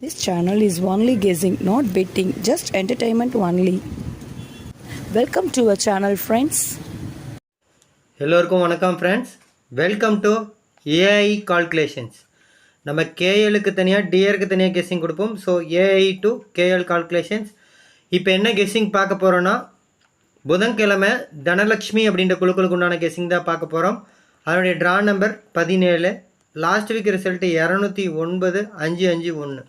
This channel is only guessing, not betting, just entertainment only. Welcome to a channel friends எல்லோருக்கும் வணக்கம் friends welcome to AI calculations நம்ம கேஎலுக்கு தனியாக டிஏருக்கு தனியாக கெஸ்ஸிங் கொடுப்போம். So AI to KL calculations இப்போ என்ன கெஸ்ஸிங் பார்க்க போகிறோன்னா புதன்கிழமை தனலக்ஷ்மி அப்படின்ற குழுக்களுக்கு உண்டான கெஸ்ஸிங் தான் பார்க்க போகிறோம் அதனுடைய ட்ரா நம்பர் பதினேழு. லாஸ்ட் வீக் ரிசல்ட்டு இரநூத்தி ஒன்பது அஞ்சு அஞ்சு ஒன்று.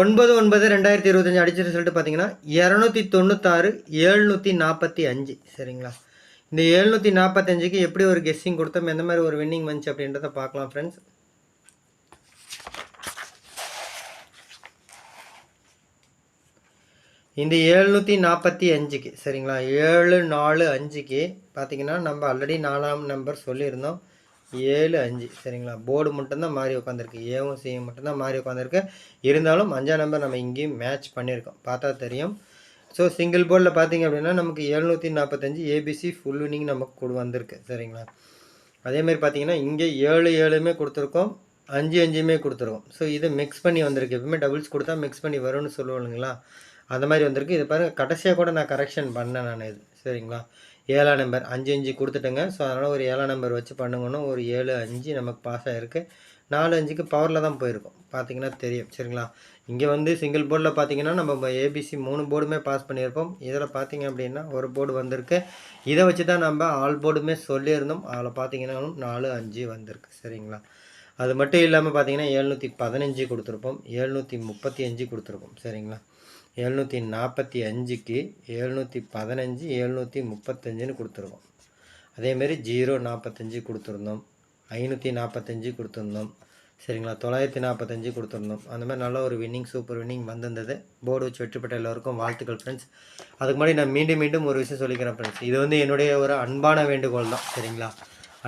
ஒன்பது ஒன்பது ரெண்டாயிரத்தி இருபத்தஞ்சி அடிச்ச ரிசல்ட் பார்த்தீங்கன்னா இரநூத்தி தொண்ணூத்தாறு ஏழ்நூற்றி நாற்பத்தி அஞ்சு. சரிங்களா? இந்த எழுநூற்றி நாற்பத்தஞ்சுக்கு எப்படி ஒரு கெஸ்ஸிங் கொடுத்தோம் எந்த மாதிரி ஒரு வின்னிங் வந்துச்சு அப்படின்றத பார்க்கலாம் ஃப்ரெண்ட்ஸ் இந்த ஏழ்நூற்றி நாற்பத்தி அஞ்சுக்கு சரிங்களா? ஏழு நாலு அஞ்சுக்கு பார்த்தீங்கன்னா நம்ம ஆல்ரெடி நாலாம் நம்பர் சொல்லியிருந்தோம். ஏழு அஞ்சு. சரிங்களா? போர்டு மட்டும்தான் மாறி உட்காந்துருக்கு ஏவும் சியும் மட்டும்தான் மாறி உட்காந்துருக்கு இருந்தாலும் அஞ்சாம் நம்பர் நம்ம இங்கேயும் மேட்ச் பண்ணியிருக்கோம். பார்த்தா தெரியும். ஸோ சிங்கிள் போர்டில் பார்த்தீங்க அப்படின்னா நமக்கு எழுநூற்றி நாற்பத்தஞ்சு ஏபிசி ஃபுல் வினிங் நமக்கு கொடு வந்திருக்கு. சரிங்களா? அதேமாதிரி பார்த்தீங்கன்னா இங்கே ஏழு ஏழுமே கொடுத்துருக்கோம். அஞ்சு அஞ்சுமே கொடுத்துருக்கோம். ஸோ இதை மிக்ஸ் பண்ணி வந்திருக்கு. எப்பவுமே டபுள்ஸ் கொடுத்தா மிக்ஸ் பண்ணி வரும்னு சொல்லுவாளுங்களா அந்த மாதிரி வந்திருக்கு. இது பாருங்கள் கடைசியாக கூட நான் கரெக்ஷன் பண்ணேன் நான் இது. சரிங்களா? ஏழாம் நம்பர் அஞ்சு அஞ்சு கொடுத்துட்டேங்க. ஸோ அதனால் ஒரு ஏழாம் நம்பர் வச்சு பண்ணுங்கன்னா ஒரு ஏழு அஞ்சு நமக்கு பாஸ் ஆகிருக்கு நாலு அஞ்சுக்கு பவரில் தான் போயிருக்கோம். பார்த்தீங்கன்னா தெரியும். சரிங்களா? இங்கே வந்து சிங்கிள் போர்டில் பார்த்தீங்கன்னா நம்ம ஏபிசி மூணு போர்டுமே பாஸ் பண்ணியிருப்போம். இதில் பார்த்தீங்க அப்படின்னா ஒரு போர்டு வந்திருக்கு. இதை வச்சு தான் நம்ம ஆல் போர்டுமே சொல்லியிருந்தோம். அதில் பார்த்தீங்கன்னா நாலு அஞ்சு வந்திருக்கு. சரிங்களா? அது மட்டும் இல்லாமல் பார்த்தீங்கன்னா ஏழ்நூற்றி பதினஞ்சு கொடுத்துருப்போம். ஏழ்நூற்றி முப்பத்தி அஞ்சு கொடுத்துருப்போம். சரிங்களா? எழுநூற்றி நாற்பத்தி அஞ்சுக்கு எழுநூற்றி பதினஞ்சு எழுநூற்றி முப்பத்தஞ்சுன்னு கொடுத்துருக்கோம். அதேமாரி ஜீரோ நாற்பத்தஞ்சு கொடுத்துருந்தோம். ஐநூற்றி நாற்பத்தஞ்சு கொடுத்துருந்தோம். சரிங்களா? தொள்ளாயிரத்தி நாற்பத்தஞ்சு கொடுத்துருந்தோம். அந்த மாதிரி நல்ல ஒரு வின்னிங் சூப்பர் வின்னிங் வந்திருந்தது. போர்டு வச்சு வெற்றிப்பட்ட எல்லோருக்கும் வாழ்த்துக்கள் ஃப்ரெண்ட்ஸ் அதுக்கு முன்னாடி நான் மீண்டும் மீண்டும் ஒரு விஷயம் சொல்லிக்கிறேன் ஃப்ரெண்ட்ஸ் இது வந்து என்னுடைய ஒரு அன்பான வேண்டுகோள் தான் சரிங்களா?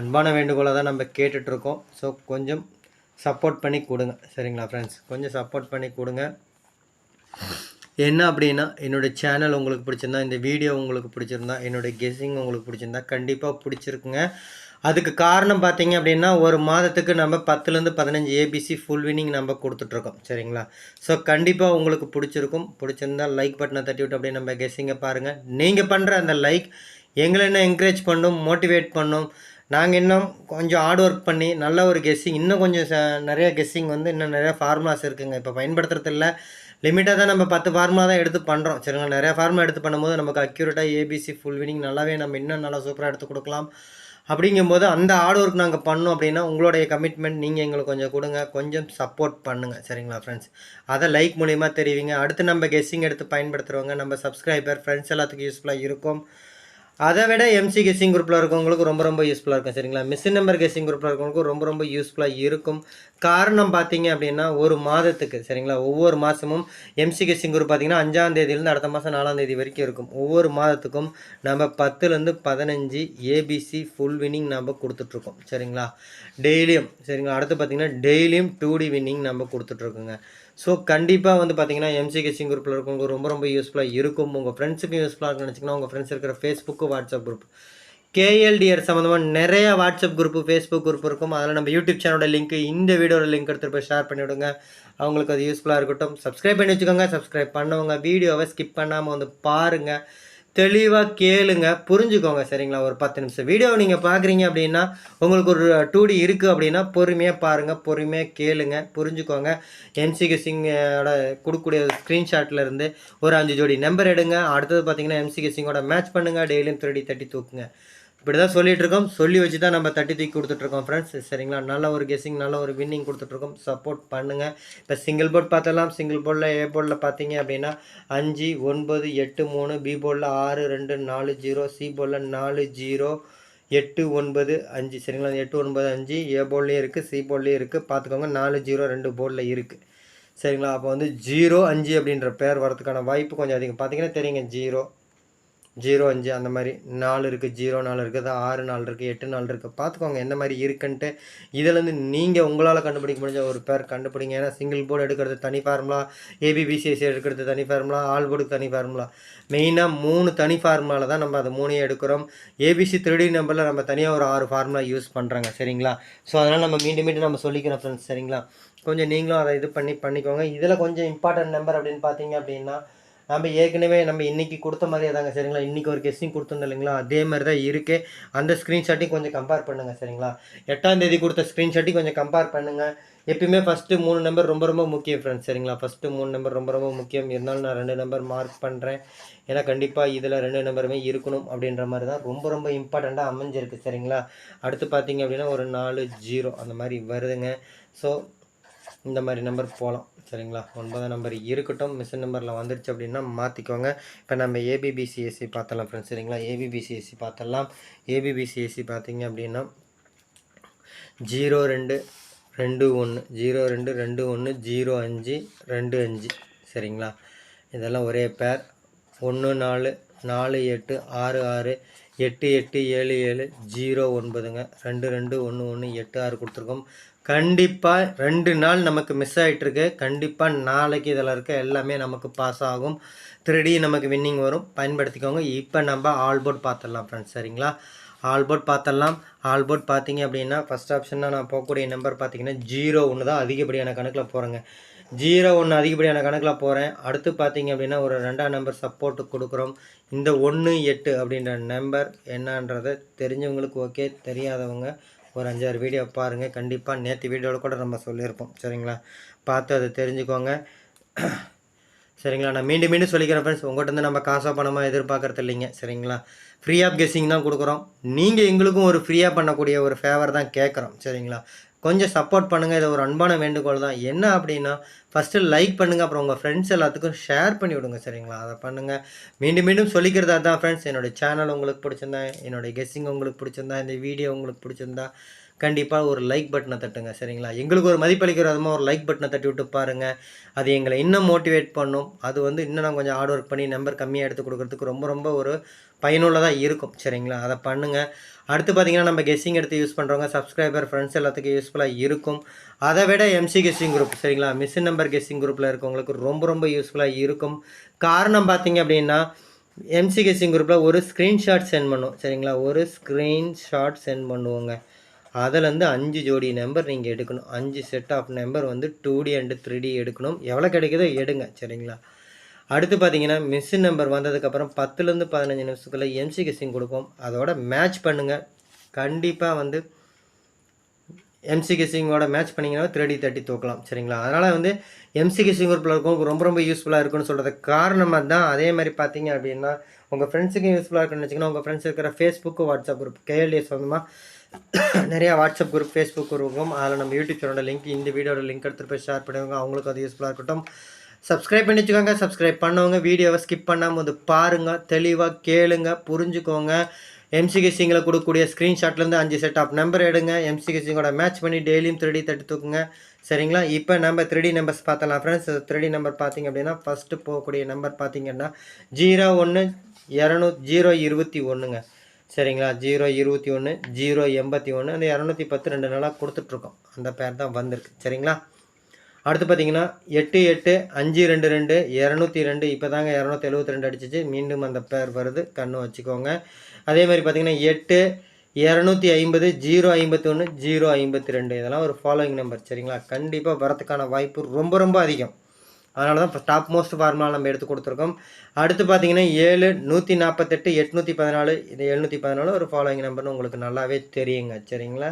அன்பான வேண்டுகோளை தான் நம்ம கேட்டுட்ருக்கோம். ஸோ கொஞ்சம் சப்போர்ட் பண்ணி கொடுங்க சரிங்களா ஃப்ரெண்ட்ஸ் கொஞ்சம் சப்போர்ட் பண்ணி கொடுங்க. என்ன அப்படின்னா என்னோடய சேனல் உங்களுக்கு பிடிச்சிருந்தா இந்த வீடியோ உங்களுக்கு பிடிச்சிருந்தா என்னோடய கெஸ்ஸிங் உங்களுக்கு பிடிச்சிருந்தா கண்டிப்பாக பிடிச்சிருக்குங்க. அதுக்கு காரணம் பார்த்தீங்க அப்படின்னா ஒரு மாதத்துக்கு நம்ம பத்துலேருந்து பதினஞ்சு ஏபிசி ஃபுல் வினிங் நம்ம கொடுத்துட்ருக்கோம். சரிங்களா? ஸோ கண்டிப்பாக உங்களுக்கு பிடிச்சிருக்கும். பிடிச்சிருந்தா லைக் பட்டனை தட்டி விட்டு அப்படியே நம்ம கெஸ்ஸிங்கை பாருங்கள் நீங்கள் பண்ணுற அந்த லைக் எங்களை என்ன என்கரேஜ் பண்ணும் மோட்டிவேட் பண்ணும். நாங்கள் இன்னும் கொஞ்சம் ஹார்ட் ஒர்க் பண்ணி நல்ல ஒரு கெஸ்ஸிங் இன்னும் கொஞ்சம் ச நிறைய கெஸ்ஸிங் வந்து இன்னும் நிறையா ஃபார்முலாஸ் இருக்குங்க. இப்போ பயன்படுத்துறதில்ல. லிமிட்டாக தான் நம்ம பத்து ஃபார்முலா தான் எடுத்து பண்ணுறோம் சரிங்களா? நிறையா ஃபார்முலா எடுத்து பண்ணும்போது நமக்கு அக்யூரேட்டாக ஏபிசி ஃபுல் வினிங் நல்லாவே நம்ம இன்னும் நல்லா சூப்பராக எடுத்து கொடுக்கலாம். அப்படிங்கும்போது அந்த ஹார்ட் ஒர்க் நாங்கள் பண்ணோம் அப்படின்னா உங்களுடைய கமிட்மெண்ட் நீங்கள் எங்களுக்கு கொஞ்சம் கொடுங்க. கொஞ்சம் சப்போர்ட் பண்ணுங்கள் சரிங்களா ஃப்ரெண்ட்ஸ் அதை லைக் மூலிமா தெரிவிங்க. அடுத்து நம்ம கெஸ்ஸிங் எடுத்து பயன்படுத்துகிறவங்க நம்ம சப்ஸ்கிரைபர் ஃப்ரெண்ட்ஸ் எல்லாத்துக்கும் யூஸ்ஃபுல்லாக இருக்கும். அதை விட எம்சி கெஸ்ஸிங் குரூப்பில் இருக்கவங்களுக்கு ரொம்ப ரொம்ப யூஸ்ஃபுல்லாக இருக்கும் சரிங்களா? மிஷின் நம்பர் கெஸ்ஸிங் குரூப்பில் இருக்கவங்களுக்கு ரொம்ப ரொம்ப யூஸ்ஃபுல்லாக இருக்கும். காரணம் பார்த்தீங்க அப்படின்னா ஒரு மாதத்துக்கு சரிங்களா? ஒவ்வொரு மாதமும் எம்சி கெஸ்ஸிங் குரூப் பார்த்தீங்கன்னா அஞ்சாம் தேதியிலேருந்து அடுத்த மாதம் நாலாம் தேதி வரைக்கும் இருக்கும். ஒவ்வொரு மாதத்துக்கும் நம்ம பத்துலேருந்து பதினஞ்சு ஏபிசி ஃபுல் வின்னிங் நம்ம கொடுத்துட்ருக்கோம் சரிங்களா? டெய்லியும் சரிங்களா? அடுத்து பார்த்தீங்கன்னா டெய்லியும் டூ டி வின்னிங் நம்ம கொடுத்துட்ருக்கோங்க. ஸோ கண்டிப்பாக வந்து பார்த்தீங்கன்னா எம்சி கெஸ்ஸிங் குரூப்பில் இருக்கவங்க ரொம்ப ரொம்ப யூஸ்ஃபுல்லாக இருக்கும். உங்கள் ஃப்ரெண்ட்ஸுக்கும் யூஸ்ஃபுல்லாக நினச்சிங்கன்னா உங்கள் ஃப்ரெண்ட்ஸ் இருக்கிற ஃபேஸ்புக்கு வாட்ஸ்அப் குரூப் கேஎல்டிஆர் சம்மந்தமாக நிறைய வாட்ஸ்அப் குரூப்பு ஃபேஸ்புக் குரூப் இருக்கும். அதில் நம்ம யூடியூப் சேனலோட லிங்க் இந்த வீடியோட லிங்க் எடுத்துகிட்டு போய் ஷேர் பண்ணிவிடுங்க. அவங்களுக்கு அது யூஸ்ஃபுல்லாக இருக்கட்டும். சப்ஸ்கிரைப் பண்ணி வச்சுக்கோங்க. சப்ஸ்கிரைப் பண்ணவங்க வீடியோவை ஸ்கிப் பண்ணாமல் வந்து பாருங்கள் தெளிவாக கேளுங்க. புரிஞ்சுக்கோங்க சரிங்களா? ஒரு பத்து நிமிஷம். வீடியோ நீங்கள் பார்க்குறீங்க அப்படின்னா உங்களுக்கு ஒரு டூ டி இருக்குது அப்படின்னா பொறுமையாக பாருங்கள் பொறுமையாக கேளுங்க. புரிஞ்சுக்கோங்க. எம்சிக்கு சிங்கோட கொடுக்கக்கூடிய ஸ்க்ரீன்ஷாட்டில் இருந்து ஒரு அஞ்சு ஜோடி நம்பர் எடுங்க. அடுத்தது பார்த்தீங்கன்னா எம்சிக்கு சிங்கோட மேட்ச் பண்ணுங்கள் டெய்லியும் திருடி தட்டி தூக்குங்க. இப்படி தான் சொல்லிகிட்ருக்கோம் சொல்லி வச்சு தான் நம்ம தட்டி தூக்கி கொடுத்துட்ருக்கோம் ஃப்ரெண்ட்ஸ் சரிங்களா? நல்ல ஒரு கெஸிங் நல்ல ஒரு வின்னிங் கொடுத்துட்ருக்கோம் சப்போர்ட் பண்ணுங்கள் இப்போ சிங்கிள் போர்ட் பார்த்தலாம் சிங்கிள் போர்டில் ஏ போர்டில் பார்த்தீங்க அப்படின்னா அஞ்சு ஒன்பது எட்டு மூணு பி போர்டில் ஆறு ரெண்டு நாலு ஜீரோ சி போர்டில் நாலு ஜீரோ எட்டு ஒன்பது அஞ்சு. சரிங்களா? எட்டு ஒன்பது அஞ்சு ஏ போர்ட்லேயும் இருக்குது சி போர்ட்லேயும் இருக்குது பார்த்துக்கோங்க. நாலு ஜீரோ ரெண்டு போர்டில் இருக்குது சரிங்களா? அப்போ வந்து ஜீரோ அஞ்சு அப்படின்ற பேர் வரதுக்கான வாய்ப்பு கொஞ்சம் அதிகம். பார்த்தீங்கன்னா தெரியுங்க ஜீரோ ஜீரோ அஞ்சு அந்த மாதிரி நாலு இருக்குது ஜீரோ நாலு இருக்குது ஆறு நாலு இருக்குது எட்டு நாலு இருக்குது பார்த்துக்கோங்க எந்த மாதிரி இருக்குன்ட்டு. இதுலேருந்து நீங்கள் உங்களால் கண்டுபிடிக்க முடிஞ்ச ஒரு பேர் கண்டுபிடிங்க. ஏன்னா சிங்கிள் போர்டு எடுக்கிறது தனி ஃபார்முலா ஏபிபிசிஎஸ்சி எடுக்கிறது தனி ஃபார்முலா ஆல் போர்டுக்கு தனி ஃபார்முலா மெயினாக மூணு தனி ஃபார்முலாவில் தான் நம்ம அதை மூணையும் எடுக்கிறோம். ஏபிசி த்ரீடி நம்பரில் நம்ம தனியாக ஒரு ஆறு ஃபார்முலா யூஸ் பண்ணுறாங்க சரிங்களா? ஸோ அதனால் நம்ம மீண்டும் மீண்டும் நம்ம சொல்லிக்கிறோம் ஃப்ரெண்ட்ஸ் சரிங்களா? கொஞ்சம் நீங்களும் அதை இது பண்ணி பண்ணிக்கோங்க. இதில் கொஞ்சம் இம்பார்ட்டன்ட் நம்பர் அப்படின்னு பார்த்தீங்க அப்படின்னா நம்ம ஏற்கனவே நம்ம இன்றைக்கி கொடுத்த மாதிரியே தாங்க சரிங்களா? இன்றைக்கி ஒரு கெஸ்டிங் கொடுத்துருந்தோம் இல்லைங்களா? அதே மாதிரி தான் இருக்குது அந்த ஸ்க்ரீன்ஷாட்டையும் கொஞ்சம் கம்பேர் பண்ணுங்கள் சரிங்களா? எட்டாம் தேதி கொடுத்த ஸ்க்ரீன்ஷாட்டையும் கொஞ்சம் கம்பேர் பண்ணுங்கள் எப்பயுமே ஃபஸ்ட்டு மூணு நம்பர் ரொம்ப ரொம்ப முக்கியம் ஃப்ரெண்ட்ஸ் சரிங்களா? ஃபஸ்ட்டு மூணு நம்பர் ரொம்ப ரொம்ப முக்கியம். இருந்தாலும் நான் ரெண்டு நம்பர் மார்க் பண்ணுறேன் ஏன்னா கண்டிப்பாக இதில் ரெண்டு நம்பருமே இருக்கணும் அப்படின்ற மாதிரி தான் ரொம்ப ரொம்ப இம்பார்ட்டண்ட்டாக அமைஞ்சிருக்கு சரிங்களா? அடுத்து பார்த்தீங்க அப்படின்னா ஒரு நாலு ஜீரோ அந்த மாதிரி வருதுங்க. ஸோ இந்த மாதிரி நம்பர் போகலாம் சரிங்களா? ஒன்பதாம் நம்பர் இருக்கட்டும். மிஷின் நம்பரில் வந்துருச்சு அப்படின்னா மாற்றிக்கோங்க இப்போ நம்ம ஏபிபிசிஎஸ்சி பார்த்தலாம் ஃப்ரெண்ட்ஸ் சரிங்களா? ஏபிபிசிஎஸ்சி பார்த்தலாம் ஏபிபிசிஎஸ்சி பார்த்தீங்க அப்படின்னா ஜீரோ ரெண்டு ரெண்டு ஒன்று ஜீரோ ரெண்டு ரெண்டு ஒன்று ஜீரோ அஞ்சு ரெண்டு அஞ்சு சரிங்களா? இதெல்லாம் ஒரே பேர் ஒன்று நாலு நாலு எட்டு ஆறு ஆறு எட்டு எட்டு ஏழு ஏழு ஜீரோ ஒன்பதுங்க. ரெண்டு ரெண்டு ஒன்று ஒன்று எட்டு ஆறு கொடுத்துருக்கோம். கண்டிப்பாக ரெண்டு நாள் நமக்கு மிஸ் ஆகிட்டுருக்கு கண்டிப்பாக நாளைக்கு இதில் இருக்க எல்லாமே நமக்கு பாஸ் ஆகும். த்ரீடி நமக்கு வின்னிங் வரும். பயன்படுத்திக்கோங்க. இப்போ நம்ம ஆல் போர்ட் பார்த்துடலாம் ஃப்ரெண்ட்ஸ் சரிங்களா? ஆல் போர்ட் பார்த்துடலாம் ஆல் போர்ட் பார்த்தீங்க அப்படின்னா ஃபஸ்ட் ஆப்ஷனாக நான் போகக்கூடிய நம்பர் பார்த்தீங்கன்னா ஜீரோ ஒன்று தான் அதிகப்படியான கணக்கில் போகிறேங்க ஜீரோ ஒன்று அதிகப்படியான கணக்கில் போகிறேன் அடுத்து பார்த்தீங்க அப்படின்னா ஒரு ரெண்டாம் நம்பர் சப்போர்ட்டு கொடுக்குறோம். இந்த ஒன்று எட்டு அப்படின்ற நம்பர் என்னன்றதை தெரிஞ்சவங்களுக்கு ஓகே தெரியாதவங்க ஒரு அஞ்சாறு வீடியோ பாருங்கள் கண்டிப்பாக நேற்று வீடியோவில் கூட நம்ம சொல்லியிருப்போம். சரிங்களா? பார்த்து அதை தெரிஞ்சுக்கோங்க. சரிங்களா? நான் மீண்டும் மீண்டும் சொல்லிக்கிறேன் ஃப்ரெண்ட்ஸ் உங்கள்கிட்ட நம்ம காசாக பணமாக எதிர்பார்க்குறது இல்லைங்க. சரிங்களா? ஃப்ரீ ஆஃப் கெஸ்ஸிங் தான் கொடுக்குறோம். நீங்கள் எங்களுக்கும் ஒரு ஃப்ரீயாக பண்ணக்கூடிய ஒரு ஃபேவர் தான் கேட்குறோம். சரிங்களா? கொஞ்சம் சப்போர்ட் பண்ணுங்கள் இது ஒரு அன்பான வேண்டுகோள் தான். என்ன அப்படின்னா ஃபஸ்ட்டு லைக் பண்ணுங்கள் அப்புறம் உங்கள் ஃப்ரெண்ட்ஸ் எல்லாத்துக்கும் ஷேர் பண்ணி விடுங்க சரிங்களா? அதை பண்ணுங்கள் மீண்டும் மீண்டும் சொல்லிக்கிறதா தான் ஃப்ரெண்ட்ஸ் என்னோடய சேனல் உங்களுக்கு பிடிச்சிருந்தா என்னோடய கெஸ்ஸிங் உங்களுக்கு பிடிச்சிருந்தா இந்த வீடியோ உங்களுக்கு பிடிச்சிருந்தா கண்டிப்பாக ஒரு லைக் பட்டனை தட்டுங்க சரிங்களா? எங்களுக்கு ஒரு மதிப்பளிக்கிற விதமாக ஒரு லைக் பட்டனை தட்டி விட்டு பாருங்கள் அது எங்களை இன்னும் மோட்டிவேட் பண்ணும். அது வந்து இன்னும் நான் கொஞ்சம் ஹார்ட் ஒர்க் பண்ணி நம்பர் கம்மியாக எடுத்து கொடுக்கறதுக்கு ரொம்ப ரொம்ப ஒரு பயனுள்ளதாக இருக்கும் சரிங்களா? அதை பண்ணுங்கள் அடுத்து பார்த்தீங்கன்னா நம்ம கெஸ்ஸிங் எடுத்து யூஸ் பண்ணுறவங்க சப்ஸ்கிரைபர் ஃப்ரெண்ட்ஸ் எல்லாத்துக்கும் யூஸ்ஃபுல்லாக இருக்கும். அதை விட எம்சி கெஸ்ஸிங் குரூப் சரிங்களா? மிஷின் நம்பர் கெஸ்ஸிங் குரூப்பில் இருக்கவங்களுக்கு ரொம்ப ரொம்ப யூஸ்ஃபுல்லாக இருக்கும். காரணம் பார்த்தீங்க அப்படின்னா எம்சி கெஸ்ஸிங் குரூப்பில் ஒரு ஸ்க்ரீன்ஷாட் சென்ட் பண்ணுவோம் சரிங்களா? ஒரு ஸ்க்ரீன்ஷாட் சென்ட் பண்ணுவோங்க. அதுலேருந்து அஞ்சு ஜோடி நம்பர் நீங்கள் எடுக்கணும். அஞ்சு செட் ஆஃப் நம்பர் வந்து two D and three D எடுக்கணும். எவ்வளோ கிடைக்குதோ எடுங்க சரிங்களா? அடுத்து பார்த்தீங்கன்னா மிஷின் நம்பர் வந்ததுக்கப்புறம் பத்துலேருந்து பதினஞ்சு நிமிஷத்துக்குள்ள எம்சி கெஸ்ஸிங் கொடுப்போம். அதோட மேட்ச் பண்ணுங்கள் கண்டிப்பாக வந்து எம்சி கெஸ்ஸிங்கோட மேட்ச் பண்ணிங்கன்னா த்ரீ டி தேர்ட்டி தூக்கலாம் சரிங்களா? அதனால் வந்து எம்சி கெஸ்ஸிங் குரூப்பில் இருக்கும் ரொம்ப ரொம்ப யூஸ்ஃபுல்லாக இருக்குன்னு சொல்கிறது காரணமாக தான் அதே மாதிரி பார்த்தீங்க அப்படின்னா உங்கள் ஃப்ரெண்ட்ஸுக்கும் யூஸ்ஃபுல்லாக இருக்குன்னு வச்சுக்கோங்க. உங்கள் ஃப்ரெண்ட்ஸ் இருக்கிற ஃபேஸ்புக்கு வாட்ஸ்அப் குரூப் கேஎல்ஏ சொந்தமாக நிறையா வாட்ஸ்அப் குரூப் ஃபேஸ்புக் குரூப்பும் அதில் நம்ம யூடியூப் சேனலோட லிங்க் இந்த வீடியோட லிங்க் எடுத்துகிட்டு போய் ஷேர் பண்ணுவாங்க அவங்களுக்கு அது யூஸ்ஃபுல்லாக இருக்கட்டும். சப்ஸ்கிரைப் பண்ணி வச்சுக்கோங்க சப்ஸ்கிரைப் பண்ணவங்க வீடியோவை ஸ்கிப் பண்ணாமல் வந்து பாருங்கள் தெளிவாக கேளுங்க. புரிஞ்சுக்கோங்க. எம்சிகே சிங்கில் கொடுக்கக்கூடிய ஸ்க்ரீன்ஷாட்லேருந்து அஞ்சு செட் ஆஃப் நம்பர் எடுங்க. எம்சிகே சிங்கோட மேட்ச் பண்ணி டெய்லியும் த்ரீ தட்டி தூக்குங்க. சரிங்களா? இப்போ நம்ம த்ரீ நம்பர்ஸ் பார்த்தலாம் ஃப்ரெண்ட்ஸ் த்ரீ நம்பர் பார்த்தீங்க அப்படின்னா ஃபஸ்ட்டு போகக்கூடிய நம்பர் பார்த்தீங்கன்னா ஜீரோ ஒன்று இரநூ ஜீரோ இருபத்தி ஒன்றுங்க சரிங்களா? ஜீரோ இருபத்தி ஒன்று ஜீரோ எண்பத்தி ஒன்று அந்த இரநூத்தி பத்து ரெண்டு நாளாக கொடுத்துட்ருக்கோம். அந்த பேர் தான் வந்திருக்கு. சரிங்களா? அடுத்து பார்த்தீங்கன்னா எட்டு எட்டு அஞ்சு ரெண்டு ரெண்டு இரநூத்தி ரெண்டு இப்போ தாங்க இரநூத்தி எழுபத்தி ரெண்டு அடிச்சிச்சு. மீண்டும் அந்த பேர் வருது. கண்ணு வச்சுக்கோங்க. அதே மாதிரி பார்த்தீங்கன்னா எட்டு இரநூத்தி ஐம்பது ஜீரோ ஐம்பத்தி ஒன்று ஜீரோ ஐம்பத்தி ரெண்டு. இதெல்லாம் ஒரு ஃபாலோயிங் நம்பர் சரிங்களா? கண்டிப்பாக வரதுக்கான வாய்ப்பு ரொம்ப ரொம்ப அதிகம். அதனால தான் இப்போ டாப் மோஸ்ட் ஃபார்முலா நம்ம எடுத்து கொடுத்துருக்கோம். அடுத்து பார்த்தீங்கன்னா ஏழு நூற்றி நாற்பத்தெட்டு எட்நூற்றி பதினாலு இது எழுநூற்றி பதினாலு ஒரு ஃபாலோயிங் நம்பர்னு உங்களுக்கு நல்லாவே தெரியுங்க. சரிங்களா?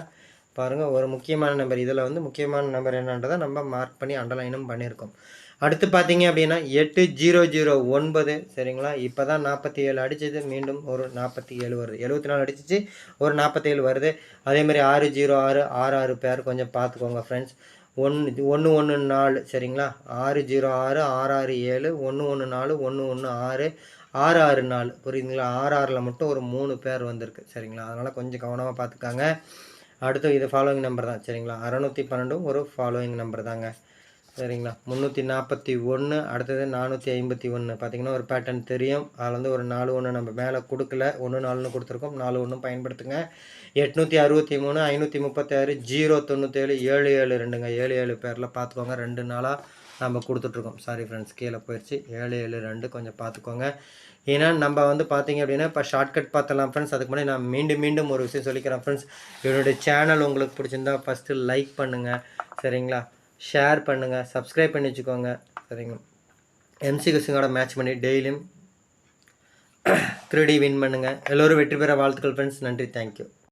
பாருங்கள் ஒரு முக்கியமான நம்பர் இதில் வந்து முக்கியமான நம்பர் என்னன்றதை நம்ம மார்க் பண்ணி அண்டர்லைனும் பண்ணியிருக்கோம். அடுத்து பார்த்தீங்க அப்படின்னா எட்டு ஜீரோ ஜீரோ ஒன்பது. சரிங்களா? இப்போ தான் நாற்பத்தி ஏழு அடிச்சது. மீண்டும் ஒரு நாற்பத்தி ஏழு வருது. எழுபத்தி நாலு அடிச்சிச்சு. ஒரு நாற்பத்தேழு வருது. அதே மாதிரி ஆறு ஜீரோ ஆறு ஆறு ஆறு பேர் கொஞ்சம் பார்த்துக்கோங்க ஃப்ரெண்ட்ஸ் ஒன்று ஒன்று ஒன்று நாலு சரிங்களா? ஆறு ஜீரோ ஆறு ஆறு ஆறு ஏழு ஒன்று ஒன்று நாலு ஒன்று ஒன்று ஆறு ஆறு ஆறு நாலு. புரியுதுங்களா? ஆறு ஆறில் மட்டும் ஒரு மூணு பேர் வந்திருக்கு சரிங்களா? அதனால் கொஞ்சம் கவனமாக பார்த்துக்காங்க அடுத்து இது ஃபாலோவிங் நம்பர் தான் சரிங்களா? அறநூற்றி பன்னெண்டும் ஒரு ஃபாலோவிங் நம்பர் தாங்க. சரிங்களா. முந்நூற்றி நாற்பத்தி ஒன்று அடுத்தது நானூற்றி ஐம்பத்தி ஒன்று பார்த்தீங்கன்னா ஒரு பேட்டர்ன் தெரியும். அதில் வந்து ஒரு நாலு ஒன்று நம்ம மேலே கொடுக்கல. ஒன்று நாலுன்னு கொடுத்துருக்கோம். நாலு ஒன்றும் பயன்படுத்துங்க. எட்நூற்றி அறுபத்தி மூணு ஐநூற்றி முப்பத்தாறு ஜீரோ தொண்ணூற்றேழு ஏழு ஏழு ரெண்டுங்க. ஏழு ஏழு பேரில் பார்த்துக்கோங்க ரெண்டு நாளாக நம்ம கொடுத்துட்ருக்கோம். சாரி ஃப்ரெண்ட்ஸ் கீழே போயிடுச்சு ஏழு ஏழு ரெண்டு கொஞ்சம் பார்த்துக்கோங்க ஏன்னா நம்ம வந்து பார்த்தீங்க அப்படின்னா இப்போ ஷார்ட்கட் பார்த்தலாம் ஃப்ரெண்ட்ஸ் அதுக்கு முன்னாடி நான் மீண்டும் மீண்டும் ஒரு விஷயம் சொல்லிக்கிறேன் ஃப்ரெண்ட்ஸ் என்னுடைய சேனல் உங்களுக்கு பிடிச்சிருந்தா ஃபஸ்ட்டு லைக் பண்ணுங்கள் சரிங்களா? ஷேர் பண்ணுங்கள் சப்ஸ்கிரைப் பண்ணி வச்சுக்கோங்க. சரிங்களா எம்சி குசிங்கோட மேட்ச் பண்ணி டெய்லியும் த்ரீ டி வின் பண்ணுங்கள் எல்லோரும் வெற்றி பெற வாழ்த்துக்கள் ஃப்ரெண்ட்ஸ் நன்றி. தேங்க்யூ